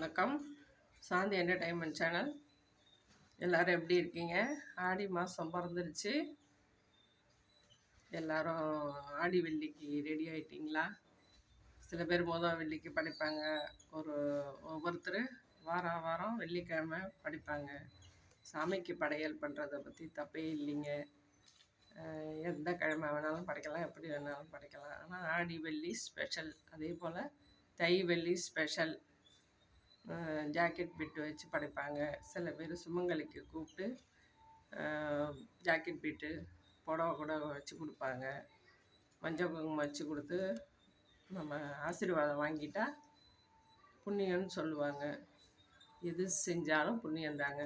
வணக்கம். சாந்தி entertainment channel எல்லோரும் எப்படி இருக்கீங்க? ஆடி மாதம் பிறந்துருச்சு. எல்லோரும் ஆடி வெள்ளிக்கு ரெடி ஆகிட்டிங்களா சில பேர் மோதம் வெள்ளிக்கு படிப்பாங்க. ஒரு ஒவ்வொருத்தர் வாரம் வாரம் வெள்ளிக்கிழமை படிப்பாங்க. சாமிக்கு படையல் பண்ணுறதை பற்றி தப்பே இல்லைங்க. எந்த கிழமை வேணாலும் படைக்கலாம் எப்படி வேணாலும் படைக்கலாம். ஆனால் ஆடி வெள்ளி ஸ்பெஷல் அதே போல் தை வெள்ளி ஸ்பெஷல் ஜாக்கெட் பிட்டு வச்சு படைப்பாங்க. சில பேர் சுமங்கலிக்கு கூப்பிட்டு ஜாக்கெட் பிட்டு புடவை கூட வச்சு கொடுப்பாங்க. மஞ்சள் குங்குமம் வச்சு கொடுத்து நம்ம ஆசீர்வாதம் வாங்கிட்டா புண்ணியம்னு சொல்லுவாங்க. எது செஞ்சாலும் புண்ணியம் தாங்க.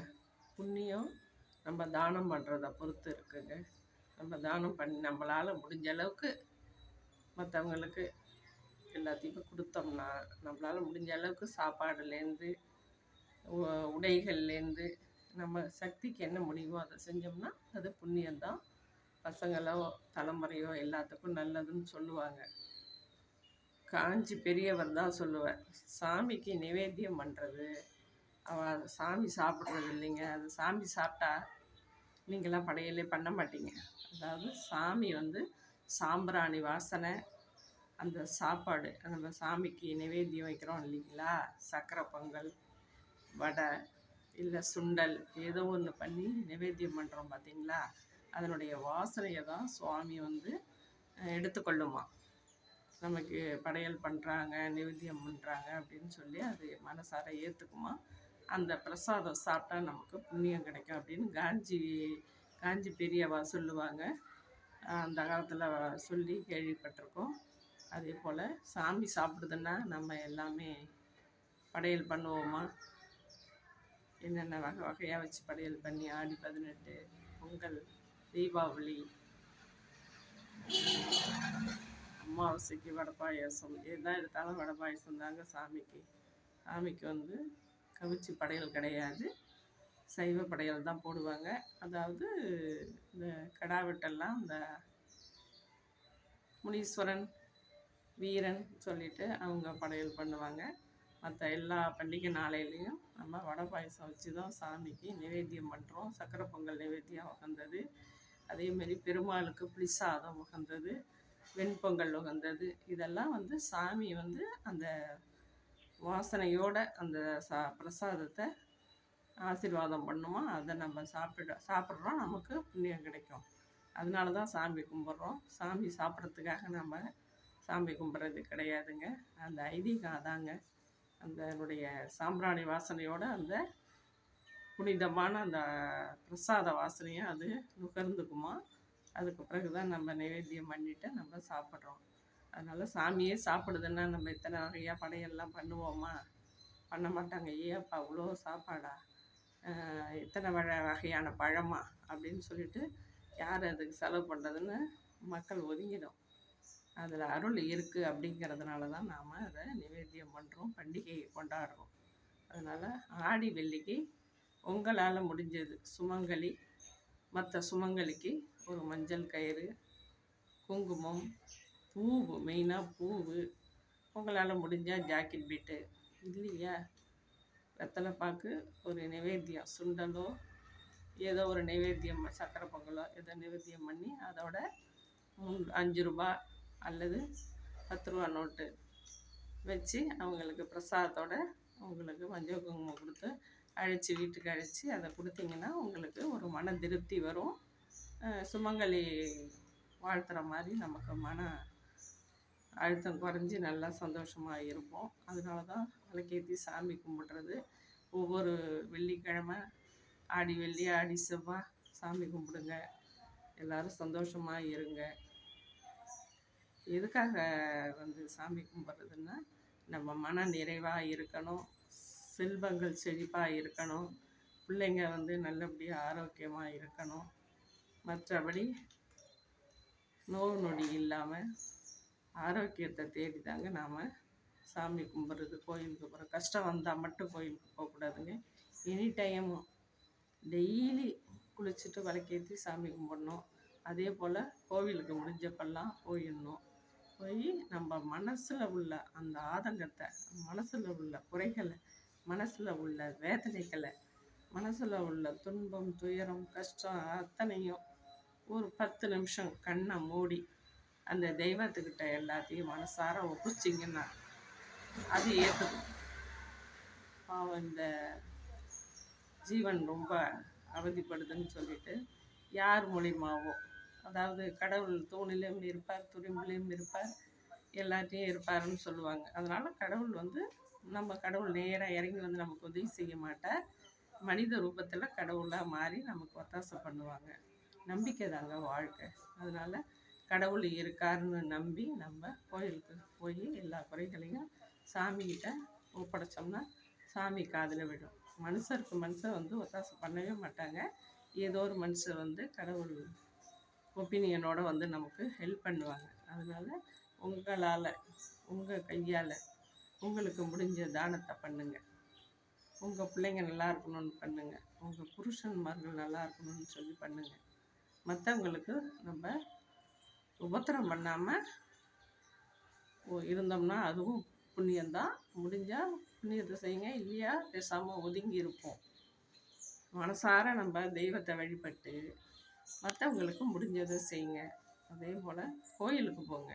புண்ணியம் நம்ம தானம் பண்ணுறத பொறுத்து இருக்குங்க. நம்ம தானம் பண்ணி நம்மளால் முடிஞ்ச அளவுக்கு மற்றவங்களுக்கு எல்லாத்தையுமே கொடுத்தோம்னா நம்மளால் முடிஞ்ச அளவுக்கு சாப்பாடுலேருந்து உடைகள்லேருந்து நம்ம சக்திக்கு என்ன முடியுமோ அதை செஞ்சோம்னா அது புண்ணியம்தான். பசங்களோ தலைமுறையோ எல்லாத்துக்கும் நல்லதுன்னு சொல்லுவாங்க. காஞ்சி பெரியவர் தான் சொல்லுவார் சாமிக்கு நிவேத்தியம் பண்ணுறது அவ சாமி சாப்பிட்றது இல்லைங்க. அது சாமி சாப்பிட்டா நீங்களாம் படையலே பண்ண மாட்டீங்க. அதாவது சாமி வந்து சாம்பிராணி வாசனை அந்த சாப்பாடு நம்ம சாமிக்கு நிவேத்தியம் வைக்கிறோம் இல்லைங்களா? சக்கரை பொங்கல் வடை இல்லை சுண்டல் ஏதோ ஒன்று பண்ணி நிவேத்தியம் பண்ணுறோம் பார்த்தீங்களா அதனுடைய வாசனையை தான் சுவாமி வந்து எடுத்துக்கொள்ளுமா. நமக்கு படையல் பண்ணுறாங்க நிவேத்தியம் பண்ணுறாங்க அப்படின்னு சொல்லி அது மனசார ஏற்றுக்குமா அந்த பிரசாதம் சாப்பிட்டா நமக்கு புண்ணியம் கிடைக்கும் அப்படின்னு காஞ்சி காஞ்சி பெரியவா சொல்லுவாங்க. அந்த காலத்தில் சொல்லி கேள்விப்பட்டிருக்கோம். அதே போல் சாமி சாப்பிடுதுன்னா நம்ம எல்லாமே படையல் பண்ணுவோமா? என்னென்ன வகை வகையாக வச்சு படையல் பண்ணி ஆடி பதினெட்டு பொங்கல் தீபாவளி அமாவாசைக்கு வடை பாயாசம் எதா எடுத்தாலும் வடை பாயசம் தாங்க சாமிக்கு. சாமிக்கு வந்து கவிச்சி படையல் கிடையாது. சைவ படையல் தான் போடுவாங்க. அதாவது இந்த கடா வெட்டெல்லாம் இந்த முனீஸ்வரன் வீரன் சொல்லிட்டு அவங்க படையல் பண்ணுவாங்க. மற்ற எல்லா பண்டிகை நாளையிலையும் நம்ம வடை பாயசம் வச்சு தான் சாமிக்கு நிவேத்தியம் பண்ணுறோம் சக்கரை பொங்கல் நிவேத்தியம் உகந்தது. அதேமாரி பெருமாளுக்கு புளிசாதம் உகந்தது. வெண்பொங்கல் உகந்தது. இதெல்லாம் வந்து சாமி வந்து அந்த வாசனையோட அந்த சா பிரசாதத்தை ஆசீர்வாதம் பண்ணுமா? அதை நம்ம சாப்பிட சாப்பிட்றோம். நமக்கு புண்ணியம் கிடைக்கும். அதனால தான் சாமி கும்பிட்றோம். சாமி சாப்பிட்றதுக்காக நம்ம சாமி கும்பிட்றது கிடையாதுங்க. அந்த ஐதீகம் அதாங்க அதனுடைய சாம்பிராணி வாசனையோடு அந்த புனிதமான அந்த பிரசாத வாசனையை அது நுகர்ந்துக்குமா. அதுக்கு பிறகு தான் நம்ம நைவேத்தியம் பண்ணிவிட்டு நம்ம சாப்பிட்றோம். அதனால் சாமியே சாப்பிடுதுன்னா நம்ம இத்தனை வகையாக படையெல்லாம் பண்ணுவோமா? பண்ண மாட்டாங்க. ஏப்பா அவ்வளோ சாப்பாடா? இத்தனை வகை வகையான பழமா? அப்படின்னு சொல்லிட்டு யார் அதுக்கு செலவு பண்ணுறதுன்னு மக்கள் ஒதுங்கிடும். அதில் அருள் இருக்குது அப்படிங்கிறதுனால தான் நாம் அதை நிவேத்தியம் பண்ணுறோம் பண்டிகையை கொண்டாடுறோம். அதனால் ஆடி வெள்ளிக்கு உங்களால் முடிஞ்சது சுமங்கலி மற்ற சுமங்கலிக்கு ஒரு மஞ்சள் கயிறு குங்குமம் பூவு மெயினாக பூவு உங்களால் முடிஞ்சால் ஜாக்கெட் பீட்டு இல்லையா? வெத்தலை பாக்கு ஒரு நிவேத்தியம் சுண்டலோ ஏதோ ஒரு நைவேத்தியம் சக்கரை பொங்கலோ ஏதோ நிவேத்தியம் பண்ணி அதோட மூணு அஞ்சு ரூபா அல்லது பத்து ரூபா நோட்டு வச்சு அவங்களுக்கு பிரசாதத்தோட அவங்களுக்கு மஞ்சள் குங்குமம் கொடுத்து அழைச்சி வீட்டுக்கு அழைச்சி அதை கொடுத்தீங்கன்னா உங்களுக்கு ஒரு மன திருப்தி வரும். சுமங்கலி வாழ்த்துற மாதிரி நமக்கு மன அழுத்தம் குறைஞ்சி நல்லா சந்தோஷமாக இருப்போம். அதனால தான் விளக்கேற்றி சாமி கும்பிட்றது. ஒவ்வொரு வெள்ளிக்கிழமை ஆடி வெள்ளி ஆடி செவ்வாய் சாமி கும்பிடுங்க. எல்லோரும் சந்தோஷமாக இருங்க. எதுக்காக வந்து சாமி கும்பிட்றதுன்னா நம்ம மன நிறைவாக இருக்கணும் செல்வங்கள் செழிப்பாக இருக்கணும் பிள்ளைங்க வந்து நல்லபடியாக ஆரோக்கியமாக இருக்கணும். மற்றபடி நோய் நொடி இல்லாமல் ஆரோக்கியத்தை தேடி தாங்க நாம் சாமி கும்பிட்றது. கோயிலுக்கு போகிறோம் கஷ்டம் வந்தால் மட்டும் கோயிலுக்கு போகக்கூடாதுங்க எனி டைமும் டெய்லி குளிச்சுட்டு விளக்கேற்றி சாமி கும்பிடணும். அதே போல் கோவிலுக்கு முடிஞ்சப்பெல்லாம் போயிடணும். போய் நம்ம மனசில் உள்ள அந்த ஆதங்கத்தை மனசில் உள்ள குறைகளை மனசில் உள்ள வேதனைகளை மனசில் உள்ள துன்பம் துயரம் கஷ்டம் அத்தனையும் ஒரு பத்து நிமிஷம் கண்ணை மூடி அந்த தெய்வத்துக்கிட்ட எல்லாத்தையும் மனசார ஒப்பிச்சிங்கன்னா அது ஏற்றுக்கும் பாவம் இந்த ஜீவன் ரொம்ப அவதிப்படுதுன்னு சொல்லிட்டு யார் மூலியமாவோ அதாவது கடவுள் தூணிலையும் இருப்பார் துரும்பிலையும் இருப்பார் எல்லாத்தையும் இருப்பாருன்னு சொல்லுவாங்க. அதனால் கடவுள் வந்து நம்ம கடவுள் நேராக இறங்கி வந்து நமக்கு உதவி செய்ய மாட்டார். மனித ரூபத்தில் கடவுளாக மாறி நமக்கு ஒத்தாசை பண்ணுவாங்க. நம்பிக்கை தாங்க வாழ்க்கை. அதனால் கடவுள் இருக்காருன்னு நம்பி நம்ம கோயிலுக்கு போய் எல்லா குறைகளையும் சாமிக்கிட்ட ஒப்படைச்சோம்னா சாமி காதில் விடும் மனுஷருக்கு மனுஷன் வந்து ஒத்தாசை பண்ணவே மாட்டாங்க. ஏதோ ஒரு மனுஷன் வந்து கடவுள் ஒப்பீனியனோட வந்து நமக்கு ஹெல்ப் பண்ணுவாங்க. அதனால் உங்களால் உங்கள் கையால் உங்களுக்கு முடிஞ்ச தானத்தை பண்ணுங்கள் உங்கள் பிள்ளைங்க நல்லா இருக்கணும்னு பண்ணுங்கள் உங்கள் புருஷன்மார்கள் நல்லா இருக்கணும்னு சொல்லி பண்ணுங்கள் மற்றவங்களுக்கு நம்ம உபத்திரம் பண்ணாமல் இருந்தோம்னா அதுவும் புண்ணியந்தான் முடிஞ்சால் புண்ணியத்தை செய்யுங்க. இல்லையா பேசாமல் ஒதுங்கி இருப்போம். மனசார நம்ம தெய்வத்தை வழிபட்டு மற்றவங்களுக்கு முடிஞ்சதை செய்யுங்க. அதே போல் கோயிலுக்கு போங்க.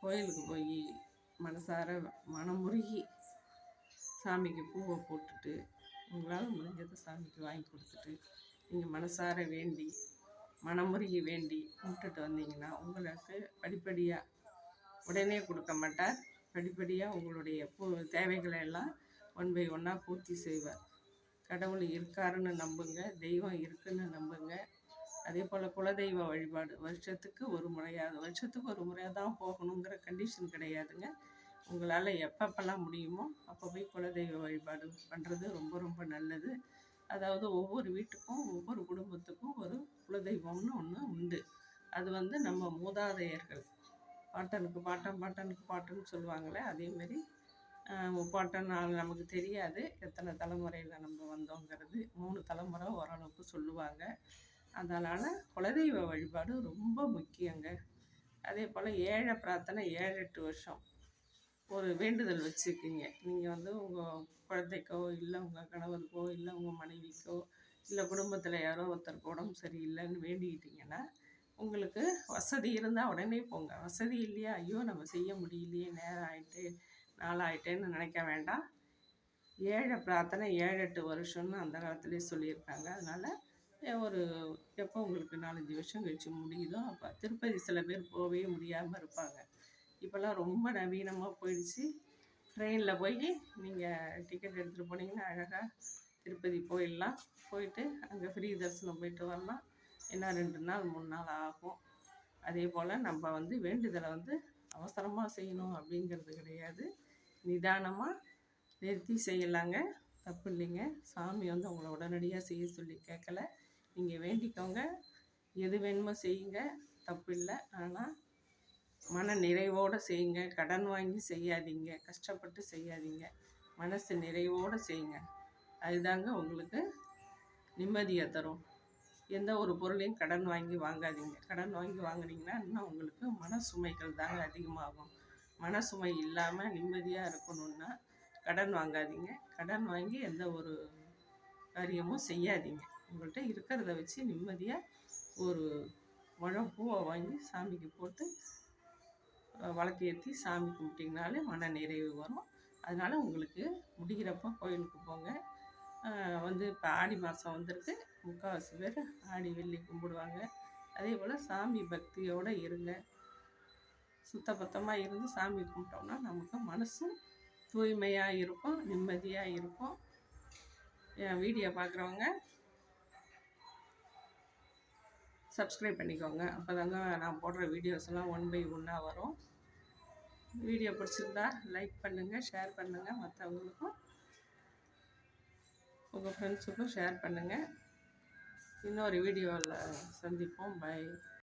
கோயிலுக்கு போய் மனசார மனமுருகி சாமிக்கு பூவை போட்டுட்டு உங்களால் முடிஞ்சதை சாமிக்கு வாங்கி கொடுத்துட்டு நீங்கள் மனசார வேண்டி மனமுருகி வேண்டி கும்பிட்டுட்டு வந்தீங்கன்னா உங்களுக்கு படிப்படியாக உடனே கொடுக்க மாட்டார். படிப்படியாக உங்களுடைய பூ தேவைகளை எல்லாம் ஒன் பை ஒன்னாக பூர்த்தி செய்வார். கடவுள் இருக்காருன்னு நம்புங்க தெய்வம் இருக்குன்னு நம்புங்க. அதே போல் குலதெய்வ வழிபாடு. வருஷத்துக்கு ஒரு முறையாக வருஷத்துக்கு ஒரு முறையாக தான் போகணுங்கிற கண்டிஷன் கிடையாதுங்க. உங்களால் எப்பப்பெல்லாம் முடியுமோ அப்போ போய் குலதெய்வ வழிபாடு பண்ணுறது ரொம்ப ரொம்ப நல்லது. அதாவது ஒவ்வொரு வீட்டுக்கும் ஒவ்வொரு குடும்பத்துக்கும் ஒரு குலதெய்வம்னு ஒன்று உண்டு. அது வந்து நம்ம மூதாதையர்கள் பாட்டனுக்கு பாட்டன் பாட்டனுக்கு பாட்டன்னு சொல்லுவாங்களே அதேமாரி பாட்டன் நமக்கு தெரியாது. எத்தனை தலைமுறையில் நம்ம வந்தோங்கிறது மூணு தலைமுறை ஓரளவுக்கு சொல்லுவாங்க. அதனால் குலதெய்வ வழிபாடு ரொம்ப முக்கியங்க. அதே போல் ஏழை பிரார்த்தனை ஏழு எட்டு வருஷம். ஒரு வேண்டுதல் வச்சுருக்கீங்க. நீங்கள் வந்து உங்கள் குழந்தைக்கோ இல்லை உங்கள் கணவருக்கோ இல்லை உங்கள் மனைவிக்கோ இல்லை குடும்பத்தில் யாரோ ஒருத்தருக்கு உடம்பு சரியில்லைன்னு வேண்டிக்கிட்டிங்கன்னா உங்களுக்கு வசதி இருந்தால் உடனே போங்க. வசதி இல்லையா? ஐயோ நம்ம செய்ய முடியலையே நேரம் ஆகிட்டு நாளாயிட்டேன்னு நினைக்க வேண்டாம். ஏழை பிரார்த்தனை ஏழு எட்டு வருஷம்னு அந்த காலத்துலேயே சொல்லியிருக்காங்க. அதனால் ஒரு எப்போ உங்களுக்கு நாலஞ்சு வருஷம் கழிச்சு முடியுதோ அப்போ திருப்பதி சில பேர் போகவே முடியாமல் இருப்பாங்க. இப்போல்லாம் ரொம்ப நவீனமாக போயிடுச்சு. ட்ரெயினில் போய் நீங்கள் டிக்கெட் எடுத்துகிட்டு போனீங்கன்னா அழகாக திருப்பதி போயிடலாம். போயிட்டு அங்கே ஃப்ரீ தரிசனம் போயிட்டு வரலாம். என்ன ரெண்டு நாள் மூணு நாள் ஆகும். அதே போல் நம்ம வந்து வேண்டுதலை வந்து அவசரமாக செய்யணும் அப்படிங்கிறது கிடையாது. நிதானமாக நிறுத்தி செய்யலாங்க. தப்பு இல்லைங்க. சாமி வந்து உங்களை உடனடியாக செய்ய சொல்லி கேட்கல. நீங்கள் வேண்டிக்கோங்க. எது வேணுமோ செய்யுங்க. தப்பு இல்லை ஆனால் மன நிறைவோடு செய்யுங்க. கடன் வாங்கி செய்யாதீங்க. கஷ்டப்பட்டு செய்யாதீங்க. மனசு நிறைவோடு செய்யுங்க. அதுதாங்க உங்களுக்கு நிம்மதியை தரும். எந்த ஒரு பொருளையும் கடன் வாங்கி வாங்காதீங்க. கடன் வாங்கி வாங்கினீங்கன்னா இன்னும் உங்களுக்கு மன சுமைகள் தாங்க அதிகமாகும். மன சுமை இல்லாமல் நிம்மதியாக இருக்கணுன்னா கடன் வாங்காதீங்க. கடன் வாங்கி எந்த ஒரு காரியமும் செய்யாதீங்க. உங்கள்கிட்ட இருக்கிறத வச்சு நிம்மதியாக ஒரு முழம் பூவை வாங்கி சாமிக்கு போட்டு வழக்கு ஏற்றி சாமி கும்பிட்டிங்கனாலே மன நிறைவு வரும். அதனால் உங்களுக்கு முடிகிறப்போ கோயிலுக்கு போங்க. வந்து இப்போ ஆடி மாதம் வந்திருக்கு. முக்கால்வாசி பேர் ஆடி வெள்ளி கும்பிடுவாங்க. அதே போல் சாமி பக்தியோடு இருங்க. சுத்தபத்தமாக இருந்து சாமி கும்பிட்டோம்னா நமக்கு மனசும் தூய்மையாக இருக்கும் நிம்மதியாக இருக்கும். என் வீடியோ பார்க்குறவங்க சப்ஸ்கிரைப் பண்ணிக்கோங்க. அப்போ தாங்க நான் போடுற வீடியோஸ் எல்லாம் ஒன் பை ஒன்னாக வரும். வீடியோ பிடிச்சிருந்தா லைக் பண்ணுங்கள் ஷேர் பண்ணுங்கள் மற்றவங்களுக்கும் உங்கள் ஃப்ரெண்ட்ஸுக்கும் ஷேர் பண்ணுங்கள் இன்னொரு வீடியோவில் சந்திப்போம். பை